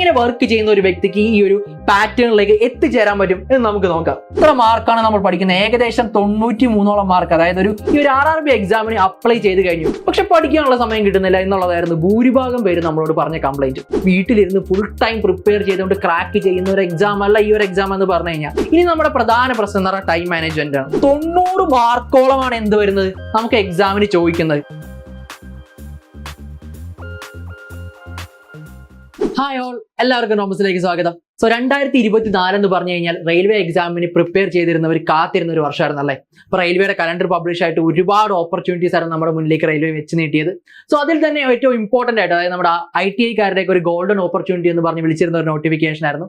എങ്ങനെ വർക്ക് ചെയ്യുന്ന ഒരു വ്യക്തിക്ക് ഈ ഒരു പാറ്റേണിലേക്ക് എത്തിച്ചേരാൻ പറ്റും എന്ന് നമുക്ക് നോക്കാം. ഇത്ര മാർക്കാണ് നമ്മൾ പഠിക്കുന്നത്. ഏകദേശം തൊണ്ണൂറ്റി മൂന്നോളം മാർക്ക് അതായത് ഒരു ഈ ഒരു ആർ ആർ ബി എക്സാമിന് അപ്ലൈ ചെയ്ത് കഴിഞ്ഞു. പക്ഷെ പഠിക്കാനുള്ള സമയം കിട്ടുന്നില്ല എന്നുള്ളതായിരുന്നു ഭൂരിഭാഗം പേര് നമ്മളോട് പറഞ്ഞ കംപ്ലൈന്റ് വീട്ടിലിരുന്ന് ഫുൾ ടൈം പ്രിപ്പയർ ചെയ്തുകൊണ്ട് ക്രാക്ക് ചെയ്യുന്ന ഒരു എക്സാം അല്ല ഈ ഒരു എക്സാം എന്ന് പറഞ്ഞു കഴിഞ്ഞാൽ. ഇനി നമ്മുടെ പ്രധാന പ്രശ്നം എന്ന് പറഞ്ഞാൽ ടൈം മാനേജ്മെന്റ് ആണ്. തൊണ്ണൂറ് മാർക്കോളമാണ് എന്ത് വരുന്നത്? നമുക്ക് എക്സാമിന് ചോദിക്കുന്നത്. ഹായ് ഓൾ എല്ലാവർക്കും നോമസിലേക്ക് സ്വാഗതം. സോ രണ്ടായിരത്തി ഇരുപത്തി നാല് എന്ന് പറഞ്ഞു കഴിഞ്ഞാൽ റെയിൽവേ എക്സാമിന് പ്രിപ്പയർ ചെയ്തിരുന്നവർ കാത്തിരുന്ന ഒരു വർഷമായിരുന്നു അല്ലേ അപ്പൊ റെയിൽവേയുടെ കലണ്ടർ പബ്ലിഷ് ആയിട്ട് ഒരുപാട് ഓപ്പർച്യൂണിറ്റീസ് ആണ് നമ്മുടെ മുന്നിലേക്ക് റെയിൽവേ വെച്ച് നീട്ടിയത്. സോ അതിൽ തന്നെ ഏറ്റവും ഇമ്പോർട്ടന്റ് ആയിട്ട് അതായത് നമ്മുടെ ഐ ടി ഒരു ഗോൾഡൻ ഓപ്പർച്യൂണിറ്റി എന്ന് പറഞ്ഞ് വിളിച്ചിരുന്ന ഒരു നോട്ടിഫിക്കേഷൻ ആയിരുന്നു.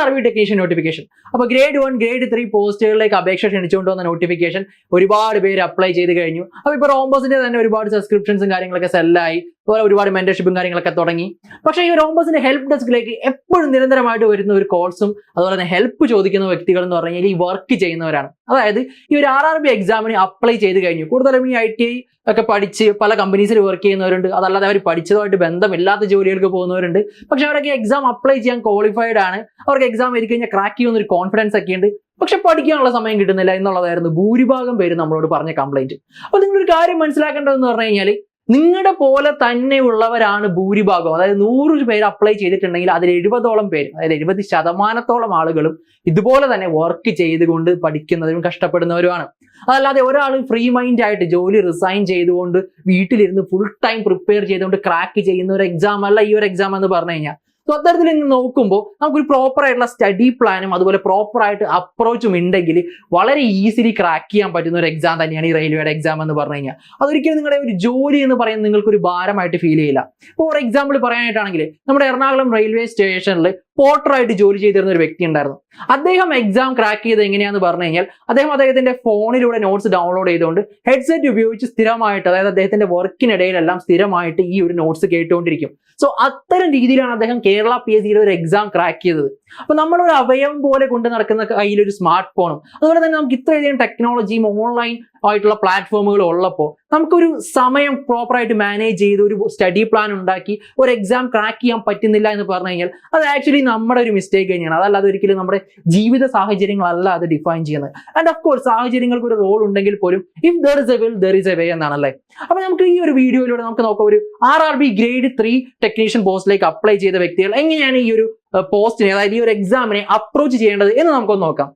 ആർ ബി ടെക്നീഷ്യൻ നോട്ടിഫിക്കേഷൻ അപ്പൊ ഗ്രേഡ് വൺ ഗ്രേഡ് ത്രീ പോസ്റ്റുകളിലേക്ക് അപേക്ഷ ക്ഷണിച്ചുകൊണ്ട് വന്ന നോട്ടിഫിക്കേഷൻ ഒരുപാട് പേര് അപ്ലൈ ചെയ്ത് കഴിഞ്ഞു. അപ്പൊ ഇപ്പൊ റോംബോസിന്റെ തന്നെ ഒരുപാട് സബ്സ്ക്രിപ്ഷൻസും കാര്യങ്ങളൊക്കെ സെല്ലായി അതുപോലെ ഒരുപാട് മെന്റർഷിപ്പും കാര്യങ്ങളൊക്കെ തുടങ്ങി. പക്ഷേ ഈ റോംബോസിന്റെ ഹെൽപ്പ് ഡെസ്കിലേക്ക് എപ്പോഴും നിരന്തരമായിട്ട് വരുന്ന ഒരു കോഴ്സും അതുപോലെ തന്നെ ഹെൽപ്പ് ചോദിക്കുന്ന വ്യക്തികൾ എന്ന് പറഞ്ഞു കഴിഞ്ഞാൽ ഈ വർക്ക് ചെയ്യുന്നവരാണ്. അതായത് ഈ ഒരു ആർ ആർ ബി എക്സാമിന് അപ്ലൈ ചെയ്ത് കഴിഞ്ഞു. കൂടുതലും ഈ ഐ ടി ഐ ഒക്കെ പഠിച്ച് പല കമ്പനീസിൽ വർക്ക് ചെയ്യുന്നവരുണ്ട്. അതല്ലാതെ അവർ പഠിച്ചതുമായിട്ട് ബന്ധമില്ലാത്ത ജോലികൾക്ക് പോകുന്നവരുണ്ട്. പക്ഷെ അവരൊക്കെ എക്സാം അപ്ലൈ ചെയ്യാൻ ക്വാളിഫൈഡ് ആണ്. അവർക്ക് എക്സാം എഴുതി കഴിഞ്ഞാൽ ക്രാക്ക് ചെയ്യുന്ന ഒരു കോൺഫിഡൻസ് ഒക്കെ ഉണ്ട്. പക്ഷെ പഠിക്കാനുള്ള സമയം കിട്ടുന്നില്ല എന്നുള്ളതായിരുന്നു ഭൂരിഭാഗം പേര് നമ്മളോട് പറഞ്ഞ കംപ്ലൈന്റ് അപ്പൊ നിങ്ങളൊരു കാര്യം മനസ്സിലാക്കേണ്ടതെന്ന് പറഞ്ഞു കഴിഞ്ഞാൽ നിങ്ങളുടെ പോലെ തന്നെ ഉള്ളവരാണ് ഭൂരിഭാഗം. അതായത് നൂറ് പേര് അപ്ലൈ ചെയ്തിട്ടുണ്ടെങ്കിൽ അതിൽ എഴുപതോളം പേര് അതായത് എഴുപത് ശതമാനത്തോളം ആളുകളും ഇതുപോലെ തന്നെ വർക്ക് ചെയ്തുകൊണ്ട് പഠിക്കുന്നവരും കഷ്ടപ്പെടുന്നവരുമാണ്. അതല്ലാതെ ഒരാൾ ഫ്രീ മൈൻഡ് ആയിട്ട് ജോലി റിസൈൻ ചെയ്തുകൊണ്ട് വീട്ടിലിരുന്ന് ഫുൾ ടൈം പ്രിപ്പയർ ചെയ്തുകൊണ്ട് ക്രാക്ക് ചെയ്യുന്ന ഒരു എക്സാം അല്ല ഈ ഒരു എക്സാം എന്ന് പറഞ്ഞു കഴിഞ്ഞാൽ. സോ അത്തരത്തിൽ നോക്കുമ്പോൾ നമുക്കൊരു പ്രോപ്പർ ആയിട്ടുള്ള സ്റ്റഡി പ്ലാനും അതുപോലെ പ്രോപ്പർ ആയിട്ട് അപ്രോച്ചും ഉണ്ടെങ്കിൽ വളരെ ഈസിലി ക്രാക്ക് ചെയ്യാൻ പറ്റുന്ന ഒരു എക്സാം തന്നെയാണ് ഈ റെയിൽവേയുടെ എക്സാം എന്ന് പറഞ്ഞു കഴിഞ്ഞാൽ. അതൊരിക്കലും നിങ്ങളുടെ ഒരു ജോലി എന്ന് പറയുന്നത് നിങ്ങൾക്ക് ഒരു ഭാരമായിട്ട് ഫീൽ ചെയ്യില്ല. ഇപ്പോൾ ഫോർ എക്സാമ്പിൾ പറയാനായിട്ടാണെങ്കിൽ നമ്മുടെ എറണാകുളം റെയിൽവേ സ്റ്റേഷനിൽ പോർട്ടറായിട്ട് ജോലി ചെയ്തിരുന്ന ഒരു വ്യക്തി ഉണ്ടായിരുന്നു. അദ്ദേഹം എക്സാം ക്രാക്ക് ചെയ്ത് എങ്ങനെയാന്ന് പറഞ്ഞു കഴിഞ്ഞാൽ അദ്ദേഹം അദ്ദേഹത്തിന്റെ ഫോണിലൂടെ നോട്ട്സ് ഡൗൺലോഡ് ചെയ്തുകൊണ്ട് ഹെഡ്സെറ്റ് ഉപയോഗിച്ച് സ്ഥിരമായിട്ട് അതായത് അദ്ദേഹത്തിന്റെ വർക്കിനിടയിലെല്ലാം സ്ഥിരമായിട്ട് ഈ ഒരു നോട്ട്സ് കേട്ടുകൊണ്ടിരിക്കും. സോ അത്തരം രീതിയിലാണ് അദ്ദേഹം കേരള പി എസ് സിയുടെ ഒരു എക്സാം ക്രാക്ക് ചെയ്തത്. അപ്പൊ നമ്മളൊരു അവയവം പോലെ കൊണ്ട് നടക്കുന്ന കയ്യിലൊരു സ്മാർട്ട് ഫോണും അതുപോലെ തന്നെ നമുക്ക് ഇത്രയധികം ടെക്നോളജിയും ഓൺലൈൻ ആയിട്ടുള്ള പ്ലാറ്റ്ഫോമുകൾ ഉള്ളപ്പോൾ നമുക്കൊരു സമയം പ്രോപ്പറായിട്ട് മാനേജ് ചെയ്ത് ഒരു സ്റ്റഡി പ്ലാൻ ഉണ്ടാക്കി ഒരു എക്സാം ക്രാക്ക് ചെയ്യാൻ പറ്റുന്നില്ല എന്ന് പറഞ്ഞു കഴിഞ്ഞാൽ അത് ആക്ച്വലി നമ്മുടെ ഒരു മിസ്റ്റേക്ക് തന്നെയാണ്. അതല്ലാതെ ഒരിക്കലും നമ്മുടെ ജീവിത സാഹചര്യങ്ങളല്ല അത് ഡിഫൈൻ ചെയ്യുന്നത്. ആൻഡ് ഓഫ് കോഴ്സ് സാഹചര്യങ്ങൾക്ക് ഒരു റോൾ ഉണ്ടെങ്കിൽ പോലും if there is a will there is a way എന്നാണല്ലേ? അപ്പൊ നമുക്ക് ഈ ഒരു വീഡിയോയിലൂടെ നമുക്ക് നോക്കാം. ഒരു R R B grade three technician പോസ്റ്റിലേക്ക് അപ്ലൈ ചെയ്ത വ്യക്തികൾ എങ്ങനെയാണ് ഈ ഒരു പോസ്റ്റിനെ അതായത് ഈ ഒരു എക്സാമിനെ അപ്രോച്ച് ചെയ്യേണ്ടത് എന്ന് നമുക്കൊന്ന് നോക്കാം.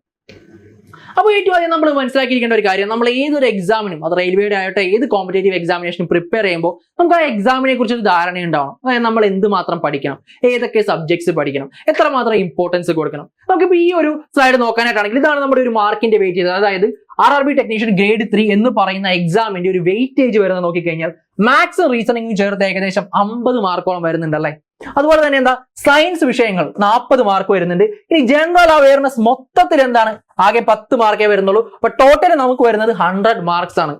അപ്പോൾ ഏറ്റവും ആദ്യം നമ്മൾ മനസ്സിലാക്കിയിരിക്കേണ്ട ഒരു കാര്യം നമ്മൾ ഏതൊരു എക്സാമിനും അത് റെയിൽവേയുടെ ആയിട്ട് ഏത് കോമ്പറ്റേറ്റീവ് എക്സാമിനേഷനും പ്രിപ്പയർ ചെയ്യുമ്പോൾ നമുക്ക് ആ എക്സാമിനെ കുറിച്ച് ഒരു ധാരണ ഉണ്ടാവണം. അതായത് നമ്മൾ എന്ത് മാത്രം പഠിക്കണം ഏതൊക്കെ സബ്ജക്ട്സ് പഠിക്കണം എത്ര മാത്രം ഇമ്പോർട്ടൻസ് കൊടുക്കണം. നമുക്കിപ്പോൾ ഈ ഒരു സ്ലൈഡ് നോക്കാനായിട്ടാണെങ്കിൽ ഇതാണ് നമ്മുടെ ഒരു മാർക്കിന്റെ വെയിറ്റ് ചെയ്തത്. അതായത് R R B technician grade three എന്ന് പറയുന്ന എക്സാമിന്റെ ഒരു വെയിറ്റേജ് വരുന്നത് നോക്കിക്കഴിഞ്ഞാൽ മാത്സും റീസണിങ്ങും ചേർത്ത് ഏകദേശം അമ്പത് മാർക്കോളം വരുന്നുണ്ടല്ലേ അതുപോലെ തന്നെ എന്താ? സയൻസ് വിഷയങ്ങൾ നാൽപ്പത് മാർക്ക് വരുന്നുണ്ട്. ഇനി ജനറൽ അവയർനെസ് മൊത്തത്തിൽ എന്താണ്? ആകെ പത്ത് മാർക്കേ വരുന്നുള്ളൂ. അപ്പൊ ടോട്ടൽ നമുക്ക് വരുന്നത് ഹൺഡ്രഡ് മാർക്സ് ആണ്.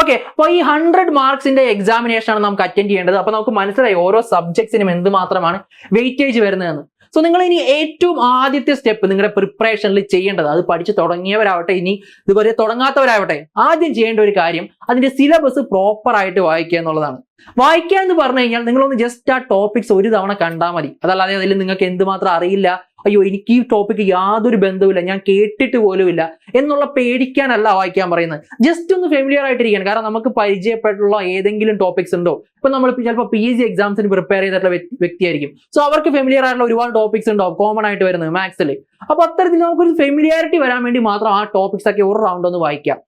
ഓക്കെ അപ്പൊ ഈ ഹൺഡ്രഡ് മാർക്സിന്റെ എക്സാമിനേഷൻ ആണ് നമുക്ക് അറ്റൻഡ് ചെയ്യേണ്ടത്. അപ്പൊ നമുക്ക് മനസ്സിലായി ഓരോ സബ്ജക്ട്സിനും എന്ത് മാത്രമാണ് വെയിറ്റേജ് വരുന്നതെന്ന്. സോ നിങ്ങൾ ഇനി ഏറ്റവും ആദ്യത്തെ സ്റ്റെപ്പ് നിങ്ങളുടെ പ്രിപ്പറേഷനിൽ ചെയ്യേണ്ടത് അത് പഠിച്ചു തുടങ്ങിയവരാവട്ടെ ഇനി ഇതുവരെ തുടങ്ങാത്തവരാവട്ടെ ആദ്യം ചെയ്യേണ്ട ഒരു കാര്യം അതിന്റെ സിലബസ് പ്രോപ്പർ ആയിട്ട് വായിക്കുക എന്നുള്ളതാണ്. വായിക്കുക എന്ന് പറഞ്ഞു കഴിഞ്ഞാൽ നിങ്ങളൊന്ന് ജസ്റ്റ് ആ ടോപ്പിക്സ് ഒരു തവണ കണ്ടാൽ മതി. അതല്ലാതെ അതിൽ നിങ്ങൾക്ക് എന്തുമാത്രം അറിയില്ല അയ്യോ എനിക്ക് ഈ ടോപ്പിക്ക് യാതൊരു ബന്ധവുമില്ല. ഞാൻ കേട്ടിട്ട് പോലുമില്ല. എന്നുള്ള പേടിക്കാനല്ല വായിക്കാൻ പറയുന്നത്. ജസ്റ്റ് ഒന്ന് ഫെമിലിയർ ആയിട്ടിരിക്കാൻ കാരണം നമുക്ക് പരിചയപ്പെട്ടുള്ള ഏതെങ്കിലും ടോപ്പിക്സ് ഉണ്ടോ? ഇപ്പൊ നമ്മൾ ചിലപ്പോൾ പി എസ് സി എക്സാംസിന് പ്രിപ്പയർ ചെയ്തിട്ടുള്ള വ്യക്തിയായിരിക്കും. സോ അവർക്ക് ഫെമിലിയർ ആയിട്ടുള്ള ഒരുപാട് ടോപ്പിക്സ് ഉണ്ടോ? കോമൺ ആയിട്ട് വരുന്നത് മാത്സിൽ അപ്പൊ അത്തരത്തിൽ നമുക്കൊരു ഫെമിലിയാരിറ്റി വരാൻ വേണ്ടി മാത്രം ആ ടോപ്പിക്സ് ഒക്കെ ഒരു റൗണ്ട് ഒന്ന് വായിക്കാം.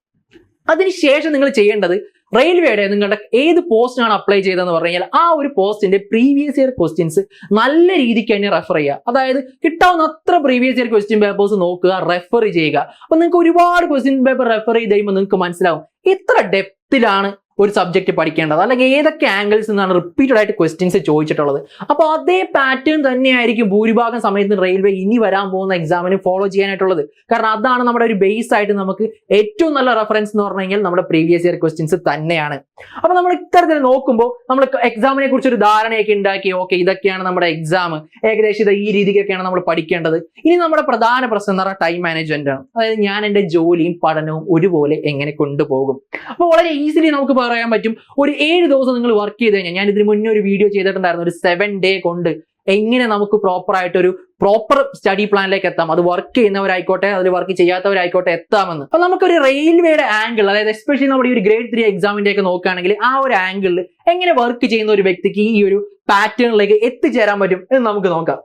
അതിനുശേഷം നിങ്ങൾ ചെയ്യേണ്ടത് റെയിൽവേയുടെ നിങ്ങളുടെ ഏത് പോസ്റ്റിനാണ് അപ്ലൈ ചെയ്തതെന്ന് പറഞ്ഞു കഴിഞ്ഞാൽ ആ ഒരു പോസ്റ്റിന്റെ പ്രീവിയസ് ഇയർ ക്വസ്റ്റ്യൻസ് നല്ല രീതിക്ക് തന്നെ റെഫർ ചെയ്യുക. അതായത് കിട്ടാവുന്ന അത്ര പ്രീവിയസ് ഇയർ ക്വസ്റ്റ്യൻ പേപ്പേഴ്സ് നോക്കുക റെഫർ ചെയ്യുക. അപ്പൊ നിങ്ങൾക്ക് ഒരുപാട് ക്വസ്റ്റ്യൻ പേപ്പർ റെഫർ ചെയ്ത് കഴിയുമ്പോൾ നിങ്ങൾക്ക് മനസ്സിലാവും ഇത്ര ഡെപ്തിലാണ് ഒരു സബ്ജക്റ്റ് പഠിക്കേണ്ടത് അല്ലെങ്കിൽ ഏതൊക്കെ ആംഗിൾസ് നിന്നാണ് റിപ്പീറ്റഡ് ആയിട്ട് ക്വസ്റ്റ്യൻസ് ചോദിച്ചിട്ടുള്ളത്. അപ്പോൾ അതേ പാറ്റേൺ തന്നെയായിരിക്കും ഭൂരിഭാഗം സമയത്ത് റെയിൽവേ ഇനി വരാൻ പോകുന്ന എക്സാമിന് ഫോളോ ചെയ്യാനായിട്ടുള്ളത്. കാരണം അതാണ് നമ്മുടെ ഒരു ബേസ് ആയിട്ട് നമുക്ക് ഏറ്റവും നല്ല റെഫറൻസ് എന്ന് പറഞ്ഞു കഴിഞ്ഞാൽ നമ്മുടെ പ്രീവിയസ് ഇയർ ക്വസ്റ്റ്യൻസ് തന്നെയാണ്. അപ്പോൾ നമ്മൾ ഇത്തരത്തിൽ നോക്കുമ്പോൾ നമ്മൾ എക്സാമിനെ കുറിച്ച് ഒരു ധാരണയൊക്കെ ഉണ്ടാക്കി ഓക്കെ ഇതൊക്കെയാണ് നമ്മുടെ എക്സാം ഏകദേശം ഇത് ഈ രീതിക്കൊക്കെയാണ് നമ്മൾ പഠിക്കേണ്ടത്. ഇനി നമ്മുടെ പ്രധാന പ്രശ്നം എന്ന് പറഞ്ഞാൽ ടൈം മാനേജ്മെന്റ് ആണ്. അതായത് ഞാൻ എന്റെ ജോലിയും പഠനവും ഒരുപോലെ എങ്ങനെ കൊണ്ടുപോകും. അപ്പോൾ വളരെ ഈസിലി നമുക്ക് പറയാൻ പറ്റും. ഒരു ഏഴ് ദിവസം നിങ്ങൾ വർക്ക് ചെയ്ത് കഴിഞ്ഞാൽ ഞാൻ ഇതിന് മുന്നേ ഒരു വീഡിയോ ചെയ്തിട്ടുണ്ടായിരുന്നു ഒരു സെവൻ ഡേ കൊണ്ട്. എങ്ങനെ നമുക്ക് പ്രോപ്പർ ആയിട്ട് ഒരു പ്രോപ്പർ സ്റ്റഡി പ്ലാനിലേക്ക് എത്താം? അത് വർക്ക് ചെയ്യുന്നവരായിക്കോട്ടെ അതിൽ വർക്ക് ചെയ്യാത്തവരായിക്കോട്ടെ എത്താമെന്ന്. അപ്പൊ നമുക്കൊരു റെയിൽവേയുടെ ആംഗിൾ അതായത് എസ്പെഷ്യലി നമ്മുടെ ഈ ഒരു ഗ്രേഡ് ത്രീ എക്സാമിന്റെ ഒക്കെ നോക്കുകയാണെങ്കിൽ ആ ഒരു ആംഗിളിൽ എങ്ങനെ വർക്ക് ചെയ്യുന്ന ഒരു വ്യക്തിക്ക് ഈ ഒരു പാറ്റേണിലേക്ക് എത്തിച്ചേരാൻ പറ്റും എന്ന് നമുക്ക് നോക്കാം.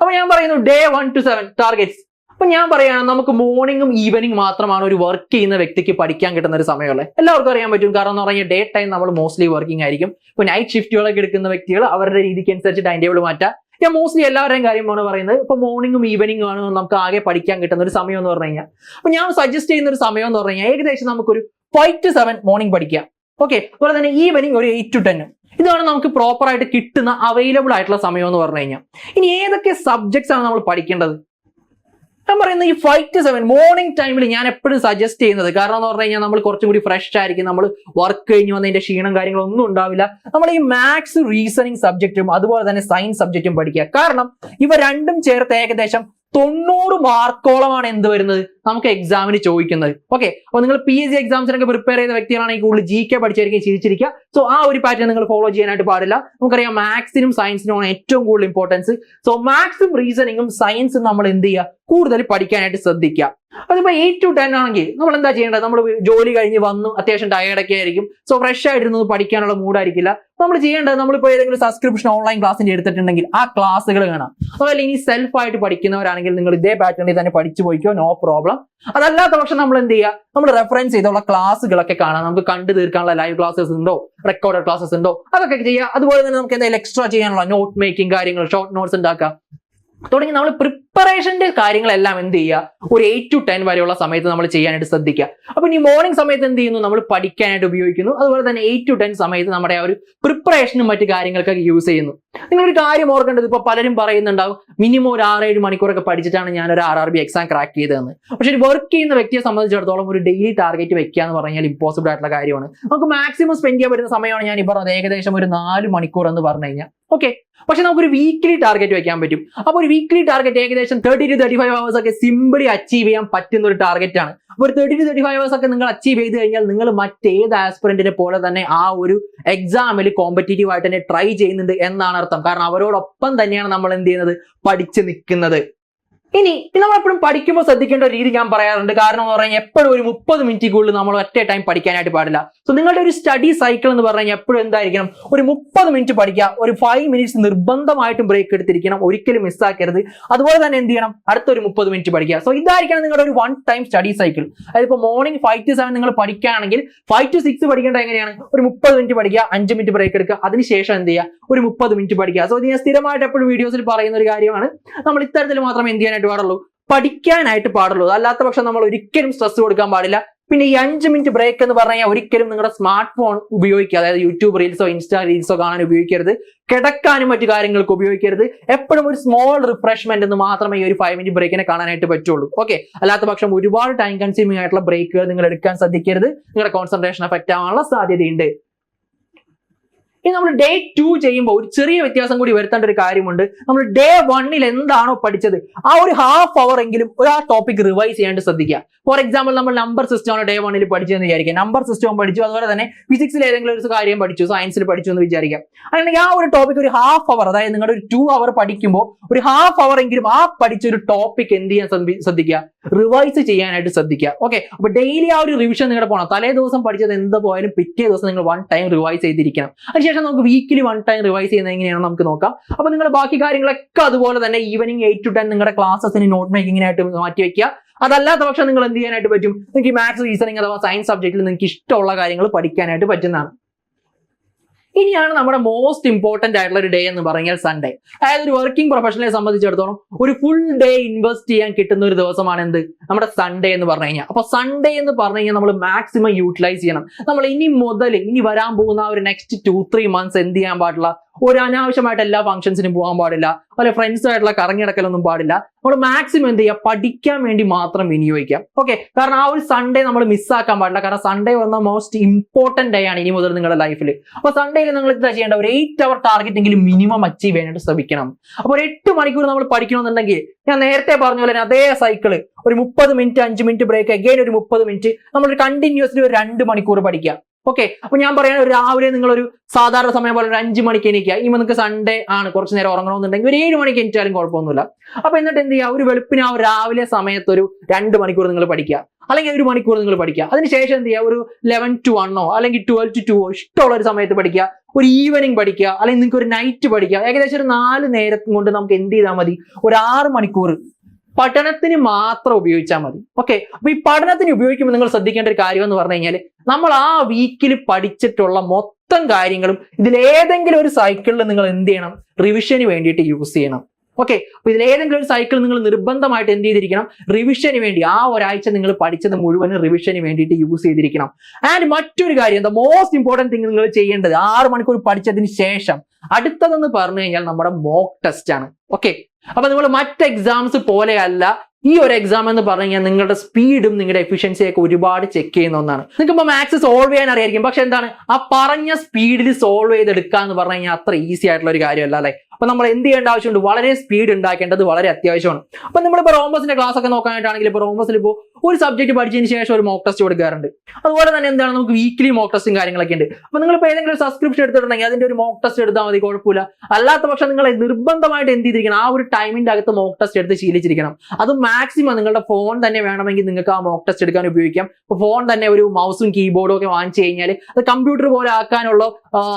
അപ്പൊ ഞാൻ പറയുന്നു day one two seven targets അപ്പൊ ഞാൻ പറയുകയാണ് നമുക്ക് മോർണിംഗും ഈവനിങ് മാത്രമാണ് ഒരു വർക്ക് ചെയ്യുന്ന വ്യക്തിക്ക് പഠിക്കാൻ കിട്ടുന്ന ഒരു സമയമുള്ളത് എല്ലാവർക്കും അറിയാൻ പറ്റും. കാരണം എന്ന് പറഞ്ഞാൽ ഡേ ടൈം നമ്മൾ മോസ്റ്റ്ലി വർക്കിംഗ് ആയിരിക്കും. ഇപ്പൊ നൈറ്റ് ഷിഫ്റ്റുകളൊക്കെ എടുക്കുന്ന വ്യക്തികൾ അവരുടെ രീതിക്ക് അനുസരിച്ച് ടൈം ടേബിൾ മാറ്റാം. ഞാൻ മോസ്റ്റ്ലി എല്ലാവരുടെയും കാര്യമാണ് പറയുന്നത്. ഇപ്പൊ മോർണിംഗും ഈവനിങ്ങും ആണ് നമുക്ക് ആകെ പഠിക്കാൻ കിട്ടുന്ന ഒരു സമയം എന്ന് പറഞ്ഞു കഴിഞ്ഞാൽ. അപ്പൊ ഞാൻ സജസ്റ്റ് ചെയ്യുന്ന ഒരു സമയം എന്ന് പറഞ്ഞു കഴിഞ്ഞാൽ ഏകദേശം നമുക്കൊരു ഫൈവ് ടു സെവൻ മോർണിംഗ് പഠിക്കാം. ഓക്കെ അതുപോലെ തന്നെ ഈവനിങ് ഒരു എയ്റ്റ് ടു ടെന്നും ഇതാണ് നമുക്ക് പ്രോപ്പർ ആയിട്ട് കിട്ടുന്ന അവൈലബിൾ ആയിട്ടുള്ള സമയം എന്ന് പറഞ്ഞു കഴിഞ്ഞാൽ. ഇനി ഏതൊക്കെ സബ്ജക്ട്സ് ആണ് നമ്മൾ പഠിക്കേണ്ടത്? ഞാൻ പറയുന്നത് ഈ ഫൈവ് ടു സെവൻ മോർണിംഗ് ടൈമിൽ ഞാൻ എപ്പോഴും സജസ്റ്റ് ചെയ്യുന്നത്. കാരണം എന്ന് പറഞ്ഞു കഴിഞ്ഞാൽ നമ്മൾ കുറച്ചും കൂടി ഫ്രഷ് ആയിരിക്കും. നമ്മൾ വർക്ക് കഴിഞ്ഞ് വന്നതിന്റെ ക്ഷീണം കാര്യങ്ങളൊന്നും ഉണ്ടാവില്ല. നമ്മൾ ഈ മാത്സ് റീസണിങ് സബ്ജക്റ്റും അതുപോലെ തന്നെ സയൻസ് സബ്ജക്റ്റും പഠിക്കുക. കാരണം ഇവ രണ്ടും ചേർത്ത് ഏകദേശം തൊണ്ണൂറ് മാർക്കോളമാണ് എന്ത് വരുന്നത്? നമുക്ക് എക്സാമിന് ചോദിക്കുന്നത്. ഓക്കെ അപ്പോൾ നിങ്ങൾ പി എസ് സി എക്സാംസിനൊക്കെ പ്രിപ്പയർ ചെയ്ത വ്യക്തികളാണെങ്കിൽ കൂടുതൽ ജി കെ പഠിച്ചായിരിക്കും ചിരിച്ചിരിക്കുക. സോ ആ ഒരു പാറ്റേൺ നിങ്ങൾ ഫോളോ ചെയ്യാനായിട്ട് പാടില്ല. നമുക്കറിയാം മാത്സിനും സയൻസിനുമാണ് ഏറ്റവും കൂടുതൽ ഇമ്പോർട്ടൻസ് സോ മാത്സും റീസണിങ്ങും സയൻസും നമ്മൾ എന്ത് ചെയ്യുക? കൂടുതൽ പഠിക്കാനായിട്ട് ശ്രദ്ധിക്കുക. അതിപ്പോ എയ്റ്റ് ടു ടെൻ ആണെങ്കിൽ നമ്മൾ എന്താ ചെയ്യേണ്ടത്? നമ്മൾ ജോലി കഴിഞ്ഞ് വന്നു അത്യാവശ്യം ടയേർഡൊക്കെ ആയിരിക്കും. സോ ഫ്രഷ് ആയിട്ടിരുന്നത് പഠിക്കാനുള്ള മൂഡായിരിക്കില്ല നമ്മൾ ചെയ്യേണ്ടത് നമ്മളിപ്പോൾ ഏതെങ്കിലും സബ്സ്ക്രിപ്ഷൻ ഓൺലൈൻ ക്ലാസ്സിന്റെ എടുത്തിട്ടുണ്ടെങ്കിൽ ആ ക്ലാസ്സുകൾ കാണാം. അതുപോലെ ഇനി സെൽഫ് ആയിട്ട് പഠിക്കുന്നവരാണെങ്കിൽ നിങ്ങൾ ഇതേ പാറ്റേണിൽ തന്നെ പഠിച്ചു പോയിക്കോ നോ പ്രോബ്ലം അതല്ലാത്ത പക്ഷം നമ്മൾ എന്ത് ചെയ്യുക? നമ്മൾ റെഫറൻസ് ചെയ്തുള്ള ക്ലാസ്സുകളൊക്കെ കാണാം നമുക്ക് കണ്ടു തീർക്കാനുള്ള ലൈവ് ക്ലാസ്സസ് ഉണ്ടോ? റെക്കോർഡഡ് ക്ലാസ്സസ് ഉണ്ടോ? അതൊക്കെ ചെയ്യുക. അതുപോലെ തന്നെ നമുക്ക് എന്തെങ്കിലും എക്സ്ട്രാ ചെയ്യാനുള്ള നോട്ട് മേക്കിംഗ് കാര്യങ്ങൾ ഷോർട്ട് നോട്ട്സ് ഉണ്ടാക്കുക. തുടങ്ങി നമ്മൾ പ്രിപ്പറേഷന്റെ കാര്യങ്ങളെല്ലാം എന്ത് ചെയ്യുക? ഒരു എയ്റ്റ് ടു ടെൻ വരെയുള്ള സമയത്ത് നമ്മൾ ചെയ്യാനായിട്ട് ശ്രദ്ധിക്കുക. അപ്പൊ ഈ മോർണിംഗ് സമയത്ത് എന്ത് ചെയ്യുന്നു? നമ്മൾ പഠിക്കാനായിട്ട് ഉപയോഗിക്കുന്നു. അതുപോലെ തന്നെ എയ്റ്റ് ടു ടെൻ സമയത്ത് നമ്മുടെ ആ ഒരു പ്രിപ്പറേഷനും മറ്റു കാര്യങ്ങൾക്കൊക്കെ യൂസ് ചെയ്യുന്നു. നിങ്ങളൊരു കാര്യം ഓർക്കേണ്ടത് ഇപ്പൊ പലരും പറയുന്നുണ്ടാവും മിനിമം ഒരു ആറേഴ് മണിക്കൂറൊക്കെ പഠിച്ചിട്ടാണ് ഞാൻ ഒരു R R B exam crack ചെയ്തതെന്ന്. പക്ഷെ ഒരു വർക്ക് ചെയ്യുന്ന വ്യക്തിയെ സംബന്ധിച്ചിടത്തോളം ഒരു ഡെയിലി ടാർഗറ്റ് വെക്കുക എന്ന് പറഞ്ഞാൽ ഇമ്പോസിബിൾ ആയിട്ടുള്ള കാര്യമാണ്. നമുക്ക് മാക്സിമം സ്പെൻഡ് ചെയ്യാൻ പറ്റുന്ന സമയമാണ് ഞാൻ ഈ പറഞ്ഞത്. ഏകദേശം ഒരു നാല് മണിക്കൂർ എന്ന് പറഞ്ഞു കഴിഞ്ഞാൽ. ഓക്കെ പക്ഷെ നമുക്കൊരു വീക്ക്ലി ടാർഗറ്റ് വെക്കാൻ പറ്റും. അപ്പോൾ ഒരു വീക്ക്ലി ടാർഗറ്റ് ഏകദേശം thirty to thirty five hours ഒക്കെ സിമ്പിളി അച്ചീവ് ചെയ്യാൻ പറ്റുന്ന ഒരു ടാർഗറ്റ് ആണ്. അപ്പോൾ ഒരു thirty to thirty five hours ഒക്കെ നിങ്ങൾ അച്ചീവ് ചെയ്ത് കഴിഞ്ഞാൽ നിങ്ങൾ മറ്റേത് ആസ്പിറന്റിനെ പോലെ തന്നെ ആ ഒരു എക്സാമിൽ കോമ്പറ്റേറ്റീവ് ആയിട്ട് തന്നെ ട്രൈ ചെയ്യുന്നുണ്ട് എന്നാണ് അർത്ഥം. കാരണം അവരോടൊപ്പം തന്നെയാണ് നമ്മൾ എന്ത് ചെയ്യുന്നത്? പഠിച്ചു നിൽക്കുന്നത്. ഇനി നമ്മൾ എപ്പോഴും പഠിക്കുമ്പോൾ ശ്രദ്ധിക്കേണ്ട ഒരു രീതി ഞാൻ പറയാറുണ്ട്. കാരണം എന്ന് പറഞ്ഞാൽ എപ്പോഴും ഒരു മുപ്പത് മിനിറ്റ് കൂടുതൽ നമ്മൾ ഒറ്റ ടൈം പഠിക്കാനായിട്ട് പാടില്ല. സോ നിങ്ങളുടെ ഒരു സ്റ്റഡി സൈക്കിൾ എന്ന് പറഞ്ഞു കഴിഞ്ഞാൽ എപ്പോഴും എന്തായിരിക്കണം? ഒരു മുപ്പത് മിനിറ്റ് പഠിക്കുക. ഒരു ഫൈവ് മിനിറ്റ്സ് നിർബന്ധമായിട്ടും ബ്രേക്ക് എടുത്തിരിക്കണം. ഒരിക്കലും മിസ്സാക്കരുത് അതുപോലെ തന്നെ എന്ത് ചെയ്യണം? അടുത്തൊരു മുപ്പത് മിനിറ്റ് പഠിക്കുക. സോ ഇതായിരിക്കണം നിങ്ങളുടെ ഒരു വൺ ടൈം സ്റ്റഡി സൈക്കിൾ അതായത് ഇപ്പോൾ മോർണിംഗ് ഫൈവ് ടു സെവൻ നിങ്ങൾ പഠിക്കുകയാണെങ്കിൽ ഫൈവ് ടു സിക്സ് പഠിക്കേണ്ടത് എങ്ങനെയാണ്? ഒരു മുപ്പത് മിനിറ്റ് പഠിക്കുക. അഞ്ച് മിനിറ്റ് ബ്രേക്ക് എടുക്കുക. അതിനുശേഷം എന്ത് ചെയ്യുക? ഒരു മുപ്പത് മിനിറ്റ് പഠിക്കുക. സോ ഇത് ഞാൻ സ്ഥിരമായിട്ട് എപ്പോഴും വീഡിയോസിൽ പറയുന്ന ഒരു കാര്യമാണ്. നമ്മൾ ഇത്തരത്തിൽ മാത്രം എന്ത് ചെയ്യാനായിട്ട് പാടുള്ളൂ. പഠിക്കാനായിട്ട് പാടുള്ളൂ. അല്ലാത്ത പക്ഷം നമ്മൾ ഒരിക്കലും സ്ട്രെസ് കൊടുക്കാൻ പാടില്ല. പിന്നെ ഈ അഞ്ച് മിനിറ്റ് ബ്രേക്ക് എന്ന് പറഞ്ഞാൽ ഒരിക്കലും നിങ്ങളുടെ സ്മാർട്ട് ഫോൺ ഉപയോഗിക്കുക അതായത് യൂട്യൂബ് റീൽസോ ഇൻസ്റ്റാ റീൽസോ കാണാൻ ഉപയോഗിക്കരുത്. കിടക്കാനും മറ്റു കാര്യങ്ങൾക്ക് ഉപയോഗിക്കരുത്. എപ്പോഴും ഒരു സ്മോൾ റിഫ്രഷ്മെന്റ് എന്ന് മാത്രമേ ഈ ഒരു ഫൈവ് മിനിറ്റ് ബ്രേക്കിനെ കാണാനായിട്ട് പറ്റുള്ളൂ. ഓക്കെ അല്ലാത്ത പക്ഷം ഒരുപാട് ടൈം കൺസ്യൂമിംഗ് ആയിട്ടുള്ള ബ്രേക്കുകൾ നിങ്ങൾ എടുക്കാൻ ശ്രദ്ധിക്കരുത്. നിങ്ങളുടെ കോൺസെൻട്രേഷൻ എഫക്റ്റ് ആവാനുള്ള സാധ്യതയുണ്ട്. ഇനി നമ്മൾ ഡേ ടു ചെയ്യുമ്പോൾ ഒരു ചെറിയ വ്യത്യാസം കൂടി വരുത്തേണ്ട ഒരു കാര്യമുണ്ട്. നമ്മൾ ഡേ വണ്ണിൽ എന്താണോ പഠിച്ചത്? ആ ഒരു ഹാഫ് അവർ എങ്കിലും ഒരു ആ ടോപ്പിക് റിവൈസ് ചെയ്യാണ്ട് ശ്രദ്ധിക്കുക. ഫോർ എക്സാമ്പിൾ നമ്മൾ നമ്പർ സിസ്റ്റമാണ് ഡേ വണ്ണിൽ പഠിച്ചതെന്ന് വിചാരിക്കുക. നമ്പർ സിസ്റ്റം പഠിച്ചു. അതുപോലെ തന്നെ ഫിസിക്സിൽ ഏതെങ്കിലും ഒരു കാര്യം പഠിച്ചു. സയൻസിൽ പഠിച്ചു എന്ന് വിചാരിക്കാം അങ്ങനെ ആ ഒരു ടോപ്പിക് ഒരു ഹാഫ് അവർ അതായത് നിങ്ങളുടെ ഒരു ടു അവർ പഠിക്കുമ്പോൾ ഒരു ഹാഫ് അവർ എങ്കിലും ആ പഠിച്ച ഒരു ടോപ്പിക് എന്ത് ചെയ്യാൻ ശ്രദ്ധി- ശ്രദ്ധിക്കുക? റിവൈസ് ചെയ്യാനായിട്ട് ശ്രദ്ധിക്കുക. ഓക്കെ അപ്പൊ ഡെയിലി ആ ഒരു റിവിഷൻ നിങ്ങളുടെ പോകണം തലേ ദിവസം പഠിച്ചത് എന്ത് പോയാലും പിറ്റേ ദിവസം നിങ്ങൾ വൺ ടൈം റിവൈസ് ചെയ്തിരിക്കണം. അതിനുശേഷം നമുക്ക് വീക്കിലി വൺ ടൈം റിവൈസ് ചെയ്യുന്നത് എങ്ങനെയാണെന്ന് നമുക്ക് നോക്കാം. അപ്പൊ നിങ്ങൾ ബാക്കി കാര്യങ്ങളൊക്കെ അതുപോലെ തന്നെ ഈവനിങ് എയ്റ്റ് ടു ടെൻ നിങ്ങളുടെ ക്ലാസ്സസിന് നോട്ട് മേക്കിങ്ങിനായിട്ട് മാറ്റി വെക്കുക. അതല്ലാത്ത പക്ഷം നിങ്ങൾ എന്ത് ചെയ്യാനായിട്ട് പറ്റും? നിങ്ങൾക്ക് മാത്സ് റീസണിങ് അഥവാ സയൻസ് സബ്ജക്റ്റിൽ നിങ്ങൾക്ക് ഇഷ്ടമുള്ള കാര്യങ്ങൾ പഠിക്കാനായിട്ട് പറ്റുന്നതാണ്. ഇനിയാണ് നമ്മുടെ മോസ്റ്റ് ഇമ്പോർട്ടന്റ് ആയിട്ടുള്ള ഒരു ഡേ എന്ന് പറഞ്ഞാൽ സൺഡേ അതായത് ഒരു വർക്കിംഗ് പ്രൊഫഷണലെ സംബന്ധിച്ചിടത്തോളം ഒരു ഫുൾ ഡേ ഇൻവെസ്റ്റ് ചെയ്യാൻ കിട്ടുന്ന ഒരു ദിവസമാണ് എന്ത്? നമ്മുടെ സൺഡേ എന്ന് പറഞ്ഞു കഴിഞ്ഞാൽ. അപ്പൊ സൺഡേ എന്ന് പറഞ്ഞു കഴിഞ്ഞാൽ നമ്മൾ മാക്സിമം യൂട്ടിലൈസ് ചെയ്യണം. നമ്മൾ ഇനി മുതൽ ഇനി വരാൻ പോകുന്ന ഒരു നെക്സ്റ്റ് ടു ത്രീ മന്ത്സ് എന്ത് ചെയ്യാൻ പാടില്ല? ഒരു അനാവശ്യമായിട്ട് എല്ലാ ഫംഗ്ഷൻസിനും പോകാൻ പാടില്ല. അല്ലെ ഫ്രണ്ട്സുമായിട്ടുള്ള കറങ്ങിടക്കലൊന്നും പാടില്ല. നമ്മൾ മാക്സിമം എന്ത് ചെയ്യുക പഠിക്കാൻ വേണ്ടി മാത്രം വിനിയോഗിക്കാം. ഓക്കെ കാരണം ആ ഒരു സൺഡേ നമ്മൾ മിസ്സാക്കാൻ പാടില്ല. കാരണം സൺഡേ വന്ന മോസ്റ്റ് ഇമ്പോർട്ടന്റ് ഡേ ആണ് ഇനി മുതൽ നിങ്ങളുടെ ലൈഫിൽ അപ്പൊ സൺഡേയിൽ നിങ്ങൾ എന്താ ചെയ്യേണ്ട ഒരു എയ്റ്റ് അവർ ടാർഗറ്റ് എങ്കിലും മിനിമം അച്ചീവ് ചെയ്യാനായിട്ട് ശ്രമിക്കണം. അപ്പോൾ ഒരു എട്ട് മണിക്കൂർ നമ്മൾ പഠിക്കണമെന്നുണ്ടെങ്കിൽ ഞാൻ നേരത്തെ പറഞ്ഞ പോലെ അതേ സൈക്കിൾ ഒരു മുപ്പത് മിനിറ്റ് അഞ്ച് മിനിറ്റ് ബ്രേക്ക് അഗൈൻ ഒരു മുപ്പത് മിനിറ്റ് നമ്മൾ കണ്ടിന്യൂസ്ലി ഒരു രണ്ട് മണിക്കൂർ പഠിക്കുക. ഓക്കെ അപ്പൊ ഞാൻ പറയാൻ ഒരു രാവിലെ ഒരു സാധാരണ സമയം പോലെ ഒരു അഞ്ച് മണിക്ക് എണീക്കുക. ഇനി നിങ്ങൾക്ക് സൺഡേ ആണ് കുറച്ച് നേരം ഉറങ്ങണമെന്നുണ്ടെങ്കിൽ ഒരു ഏഴ് മണിക്ക് എണീറ്റാലും കുഴപ്പമൊന്നുമില്ല. അപ്പൊ എന്നിട്ട് എന്ത് ചെയ്യുക? ഒരു വെളുപ്പിന് ആ രാവിലെ സമയത്ത് ഒരു രണ്ട് മണിക്കൂർ നിങ്ങൾ പഠിക്കുക. അല്ലെങ്കിൽ ഒരു മണിക്കൂർ നിങ്ങൾ പഠിക്കുക. അതിനുശേഷം എന്ത് ചെയ്യുക? ഒരു ലെവൻ ടു വണ്ണോ അല്ലെങ്കിൽ ട്വൽവ് ടു ടു ഇഷ്ടമുള്ള ഒരു സമയത്ത് പഠിക്കുക. ഒരു ഈവനിങ് പഠിക്കുക. അല്ലെങ്കിൽ നിങ്ങൾക്ക് ഒരു നൈറ്റ് പഠിക്കുക. ഏകദേശം ഒരു നാല് നേരം കൊണ്ട് നമുക്ക് എന്ത് ചെയ്താൽ മതി? ഒരു ആറ് മണിക്കൂർ പഠനത്തിന് മാത്രം ഉപയോഗിച്ചാൽ മതി. ഓക്കെ അപ്പൊ ഈ പഠനത്തിന് ഉപയോഗിക്കുമ്പോൾ നിങ്ങൾ ശ്രദ്ധിക്കേണ്ട ഒരു കാര്യം എന്ന് പറഞ്ഞു കഴിഞ്ഞാൽ നമ്മൾ ആ വീക്കിൽ പഠിച്ചിട്ടുള്ള മൊത്തം കാര്യങ്ങളും ഇതിലേതെങ്കിലും ഒരു സൈക്കിളിൽ നിങ്ങൾ എന്ത് ചെയ്യണം? റിവിഷന് വേണ്ടിയിട്ട് യൂസ് ചെയ്യണം. ഓക്കെ അപ്പൊ ഇതിലേതെങ്കിലും ഒരു സൈക്കിൾ നിങ്ങൾ നിർബന്ധമായിട്ട് എന്ത് ചെയ്തിരിക്കണം? റിവിഷന് വേണ്ടി. ആ ഒരാഴ്ച നിങ്ങൾ പഠിച്ചത് മുഴുവനും റിവിഷന് വേണ്ടിയിട്ട് യൂസ് ചെയ്തിരിക്കണം. ആൻഡ് മറ്റൊരു കാര്യം എന്താ മോസ്റ്റ് ഇമ്പോർട്ടന്റ് തിങ് നിങ്ങൾ ചെയ്യേണ്ടത് ആറ് മണിക്കൂർ പഠിച്ചതിന് ശേഷം അടുത്തതെന്ന് പറഞ്ഞു കഴിഞ്ഞാൽ നമ്മുടെ മോക്ക് ടെസ്റ്റ് ആണ്. ഓക്കെ അപ്പൊ നിങ്ങൾ മറ്റ് എക്സാംസ് പോലെയല്ല ഈ ഒരു എക്സാം എന്ന് പറഞ്ഞു കഴിഞ്ഞാൽ നിങ്ങളുടെ സ്പീഡും നിങ്ങളുടെ എഫിഷ്യൻസിയും ഒക്കെ ഒരുപാട് ചെക്ക് ചെയ്യുന്ന ഒന്നാണ്. നിങ്ങൾക്ക് ഇപ്പോൾ മാത്സ് സോൾവ് ചെയ്യാൻ അറിയായിരിക്കും. പക്ഷെ എന്താണ്? ആ പറഞ്ഞ സ്പീഡിൽ സോൾവ് ചെയ്തെടുക്കുക എന്ന് പറഞ്ഞു കഴിഞ്ഞാൽ അത്ര ഈസി ആയിട്ടുള്ള ഒരു കാര്യമല്ല അല്ലേ? അപ്പൊ നമ്മൾ എന്ത് ചെയ്യേണ്ട ആവശ്യമുണ്ട്? വളരെ സ്പീഡ് ഉണ്ടാക്കേണ്ടത് വളരെ അത്യാവശ്യമാണ്. അപ്പൊ നമ്മളിപ്പോൾ റോമസിന്റെ ക്ലാസ് ഒക്കെ നോക്കാനായിട്ടാണെങ്കിൽ ഇപ്പൊ റോമസിൽ ഇപ്പോൾ ഒരു സബ്ജക്ട് പഠിച്ചതിന് ശേഷം ഒരു മോക്ക് ടെസ്റ്റ് കൊടുക്കാറുണ്ട് അതുപോലെ തന്നെ എന്താണ്? നമുക്ക് വീക്കിലി മോക്ക് ടെസ്റ്റും കാര്യങ്ങളൊക്കെ ഉണ്ട്. അപ്പൊ നിങ്ങൾ ഇപ്പൊ ഏതെങ്കിലും സബ്സ്ക്രിപ്ഷൻ എടുത്തിട്ടുണ്ടെങ്കിൽ അതിന്റെ ഒരു മോക്ക് ടെസ്റ്റ് എടുത്താൽ മതി കുഴപ്പമില്ല. അല്ലാത്ത പക്ഷം നിങ്ങൾ നിർബന്ധമായിട്ട് എന്ത് ചെയ്തിരിക്കണം? ആ ഒരു ടൈമിന്റെ അകത്ത് മോക്ക് ടെസ്റ്റ് എടുത്ത് ശീലിച്ചിരിക്കണം. അത് മാക്സിമം നിങ്ങളുടെ ഫോൺ തന്നെ വേണമെങ്കിൽ നിങ്ങൾക്ക് ആ മോക്ക് ടെസ്റ്റ് എടുക്കാൻ ഉപയോഗിക്കാം. ഇപ്പോൾ ഫോൺ തന്നെ ഒരു മൗസും കീബോർഡും ഒക്കെ വാങ്ങിച്ചു കഴിഞ്ഞാൽ അത് കമ്പ്യൂട്ടർ പോലെ ആക്കാനുള്ള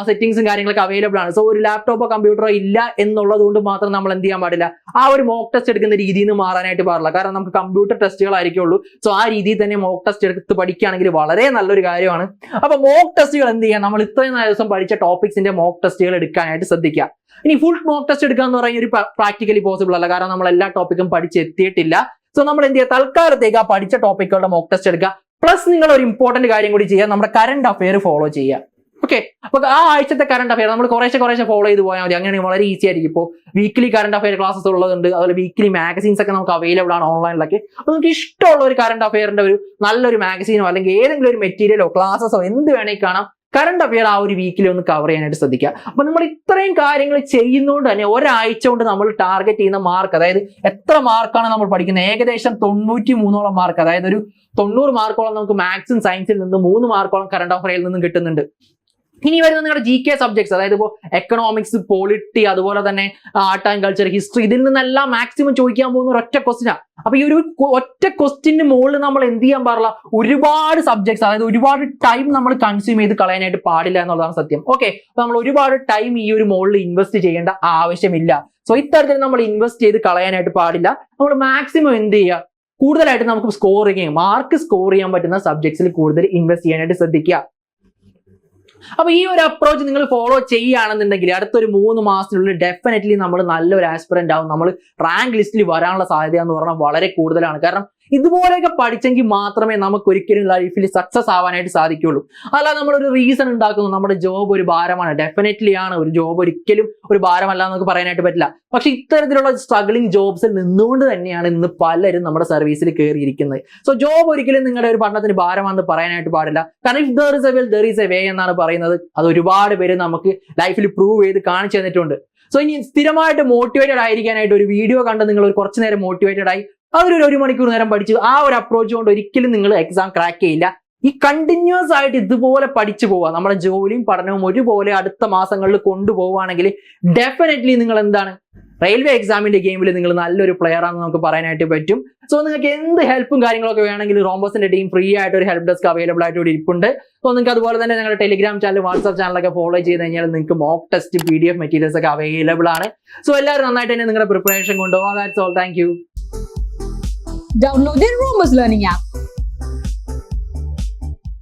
സെറ്റിംഗ്സും കാര്യങ്ങളൊക്കെ അവൈലബിൾ ആണ്. സോ ഒരു ലാപ്ടോപ്പോ കമ്പ്യൂട്ടറോ ഇല്ല എന്നുള്ളത് കൊണ്ട് മാത്രം നമ്മൾ എന്ത് ചെയ്യാൻ പാടില്ല. ആ ഒരു മോക്ക് ടെസ്റ്റ് എടുക്കുന്ന രീതിയിൽ നിന്ന് മാറാനായിട്ട് പാടില്ല. കാരണം നമുക്ക് കമ്പ്യൂട്ടർ ടെസ്റ്റുകളായിരിക്കുള്ളൂ സോ ആ രീതിയിൽ തന്നെ മോക്ക് ടെസ്റ്റ് എടുത്ത് പഠിക്കുകയാണെങ്കിൽ വളരെ നല്ലൊരു കാര്യമാണ്. അപ്പൊ മോക്ക് ടെസ്റ്റുകൾ എന്ത് ചെയ്യാം? നമ്മൾ ഇത്രയും നാല് ദിവസം പഠിച്ച ടോപ്പിക്സിന്റെ മോക്ക് ടെസ്റ്റുകൾ എടുക്കാനായിട്ട് ശ്രദ്ധിക്കുക. ഇനി ഫുൾ മോക്ക് ടെസ്റ്റ് എടുക്കുക എന്ന് പറയുന്ന ഒരു പ്രാക്ടിക്കലി പോസിബിൾ അല്ല. കാരണം നമ്മൾ എല്ലാ ടോപ്പിക്കും പഠിച്ചെത്തിയിട്ടില്ല സോ നമ്മൾ എന്ത് ചെയ്യുക? തൽക്കാലത്തേക്ക് ആ പഠിച്ച ടോപ്പിക്കുകളുടെ മോക്ക് ടെസ്റ്റ് എടുക്കുക. പ്ലസ് നിങ്ങൾ ഒരു ഇമ്പോർട്ടന്റ് കാര്യം കൂടി ചെയ്യുക. നമ്മുടെ കറണ്ട് അഫെയർ ഫോളോ ചെയ്യുക. ഓക്കെ അപ്പൊ ആ ആഴ്ചത്തെ കറണ്ട് അഫയർ നമ്മൾ കുറേശ്ശെ കുറേശ്ശെ ഫോളോ ചെയ്ത് പോയാൽ മതി. അങ്ങനെയാണെങ്കിൽ വളരെ ഈസി ആയിരിക്കും ഇപ്പോൾ വീക്കിലി കറണ്ട് അഫയർ ക്ലാസ്സസ് ഉള്ളതുണ്ട്. അതുപോലെ വീക്കിലി മാഗസീൻസ് ഒക്കെ നമുക്ക് അവൈലബിൾ ആണ് ഓൺലൈനിലൊക്കെ അപ്പൊ നമുക്ക് ഇഷ്ടമുള്ള ഒരു കറണ്ട് അഫയറിന്റെ ഒരു നല്ലൊരു മാഗസീനോ അല്ലെങ്കിൽ ഏതെങ്കിലും ഒരു മെറ്റീരിയലോ ക്ലാസ്സസോ എന്ത് വേണമെങ്കിൽ കാണാം. കറണ്ട് അഫയർ ആ ഒരു വീക്കിൽ ഒന്ന് കവർ ചെയ്യാനായിട്ട് ശ്രദ്ധിക്കുക. അപ്പൊ നമ്മൾ ഇത്രയും കാര്യങ്ങൾ ചെയ്യുന്നതുകൊണ്ട് തന്നെ ഒരാഴ്ച കൊണ്ട് നമ്മൾ ടാർഗറ്റ് ചെയ്യുന്ന മാർക്ക് അതായത് എത്ര മാർക്കാണ് നമ്മൾ പഠിക്കുന്നത്? ഏകദേശം തൊണ്ണൂറ്റി മൂന്നോളം മാർക്ക് അതായത് ഒരു തൊണ്ണൂറ് മാർക്കോളം നമുക്ക് മാത്സും സയൻസിൽ നിന്ന് മൂന്ന് മാർക്കോളം കറണ്ട് അഫയറിൽ നിന്നും കിട്ടുന്നുണ്ട്. ഇനി വരുന്ന നിങ്ങളുടെ ജി കെ സബ്ജക്ട്സ് അതായത് ഇപ്പോൾ എക്കണോമിക്സ് പോളിറ്റി അതുപോലെ തന്നെ ആർട്ട് ആൻഡ് കൾച്ചർ ഹിസ്റ്ററി ഇതിൽ നിന്നെല്ലാം മാക്സിമം ചോദിക്കാൻ പോകുന്ന ഒറ്റ ക്വസ്റ്റിനാണ് അപ്പൊ ഈ ഒരു ഒറ്റ ക്വസ്റ്റിന് മുകളിൽ നമ്മൾ എന്ത് ചെയ്യാൻ പാടില്ല? ഒരുപാട് സബ്ജക്ട്സ് അതായത് ഒരുപാട് ടൈം നമ്മൾ കൺസ്യൂം ചെയ്ത് കളയാനായിട്ട് പാടില്ല എന്നുള്ളതാണ് സത്യം. ഓക്കെ അപ്പൊ നമ്മൾ ഒരുപാട് ടൈം ഈ ഒരു മുകളിൽ ഇൻവെസ്റ്റ് ചെയ്യേണ്ട ആവശ്യമില്ല. സോ ഇത്തരത്തിൽ നമ്മൾ ഇൻവെസ്റ്റ് ചെയ്ത് കളയാനായിട്ട് പാടില്ല. നമ്മൾ മാക്സിമം എന്ത് ചെയ്യുക? കൂടുതലായിട്ട് നമുക്ക് സ്കോർ ചെയ്യാം മാർക്ക് സ്കോർ ചെയ്യാൻ പറ്റുന്ന സബ്ജക്ട്സിൽ കൂടുതൽ ഇൻവെസ്റ്റ് ചെയ്യാനായിട്ട് ശ്രദ്ധിക്കുക. അപ്പൊ ഈ ഒരു അപ്രോച്ച് നിങ്ങൾ ഫോളോ ചെയ്യുകയാണെന്നുണ്ടെങ്കിൽ അടുത്തൊരു മൂന്ന് മാസത്തിനുള്ളിൽ ഡെഫിനറ്റ്ലി നമ്മൾ നല്ലൊരു ആസ്പിറന്റ് ആവും. നമ്മൾ റാങ്ക് ലിസ്റ്റിൽ വരാനുള്ള സാധ്യത എന്ന് പറഞ്ഞാൽ വളരെ കൂടുതലാണ്. കാരണം ഇതുപോലെയൊക്കെ പഠിച്ചെങ്കിൽ മാത്രമേ നമുക്ക് ഒരിക്കലും ലൈഫിൽ സക്സസ് ആവാനായിട്ട് സാധിക്കുള്ളൂ അല്ലാതെ നമ്മളൊരു റീസൺ ഉണ്ടാക്കുന്നു. നമ്മുടെ ജോബ് ഒരു ഭാരമാണ്. ഡെഫിനറ്റ്ലി ആണ്. ഒരു ജോബ് ഒരിക്കലും ഒരു ഭാരമല്ല എന്നൊക്കെ പറയാനായിട്ട് പറ്റില്ല. പക്ഷെ ഇത്തരത്തിലുള്ള സ്ട്രഗ്ലിംഗ് ജോബ്സിൽ നിന്നുകൊണ്ട് തന്നെയാണ് ഇന്ന് പലരും നമ്മുടെ സർവീസിൽ കയറിയിരിക്കുന്നത് സോ ജോബ് ഒരിക്കലും നിങ്ങളുടെ ഒരു പഠനത്തിന് ഭാരമാണെന്ന് പറയാനായിട്ട് പാടില്ല. കാരണം if there is a will there is a way എന്നാണ് പറയുന്നത്. അത് ഒരുപാട് പേര് നമുക്ക് ലൈഫിൽ പ്രൂവ് ചെയ്ത് കാണിച്ചു തന്നിട്ടുണ്ട്. സോ ഇനി സ്ഥിരമായിട്ട് മോട്ടിവേറ്റഡ് ആയിരിക്കാനായിട്ട് ഒരു വീഡിയോ കണ്ട് നിങ്ങൾ ഒരു കുറച്ച് നേരം മോട്ടിവേറ്റഡ് ആയി അതൊരു ഒരു മണിക്കൂർ നേരം പഠിച്ചു. ആ ഒരു അപ്രോച്ച് കൊണ്ട് ഒരിക്കലും നിങ്ങൾ എക്സാം ക്രാക്ക് ചെയ്യില്ല. ഈ കണ്ടിന്യൂസ് ആയിട്ട് ഇതുപോലെ പഠിച്ചു പോവുക. നമ്മുടെ ജോലിയും പഠനവും ഒരുപോലെ അടുത്ത മാസങ്ങളിൽ കൊണ്ടുപോവുകയാണെങ്കിൽ ഡെഫിനറ്റ്ലി നിങ്ങൾ എന്താണ്? റെയിൽവേ എക്സാമിന്റെ ഗെയിമിൽ നിങ്ങൾ നല്ലൊരു പ്ലെയർ ആണെന്ന് നമുക്ക് പറയാനായിട്ട് പറ്റും. സോ നിങ്ങൾക്ക് എന്ത് ഹെൽപ്പും കാര്യങ്ങളൊക്കെ വേണമെങ്കിൽ റോംബസിന്റെ ടീം ഫ്രീ ആയിട്ട് ഒരു ഹെൽപ്പ് ഡെസ്ക് അവൈലബിൾ ആയിട്ട് ഇവിടെ ഇരിപ്പുണ്ട്. സോ നിങ്ങൾക്ക് അതുപോലെ തന്നെ ഞങ്ങളുടെ ടെലിഗ്രാം ചാനൽ വാട്സ്ആപ്പ് ചാനലൊക്കെ ഫോളോ ചെയ്ത് കഴിഞ്ഞാൽ നിങ്ങൾക്ക് mock test P D F materials ഒക്കെ അവൈലബിൾ ആണ്. സോ എല്ലാവരും നന്നായിട്ട് തന്നെ നിങ്ങളുടെ പ്രിപ്പറേഷൻ കൊണ്ടുപോകാം that's all thank download. The Rumors Learning app.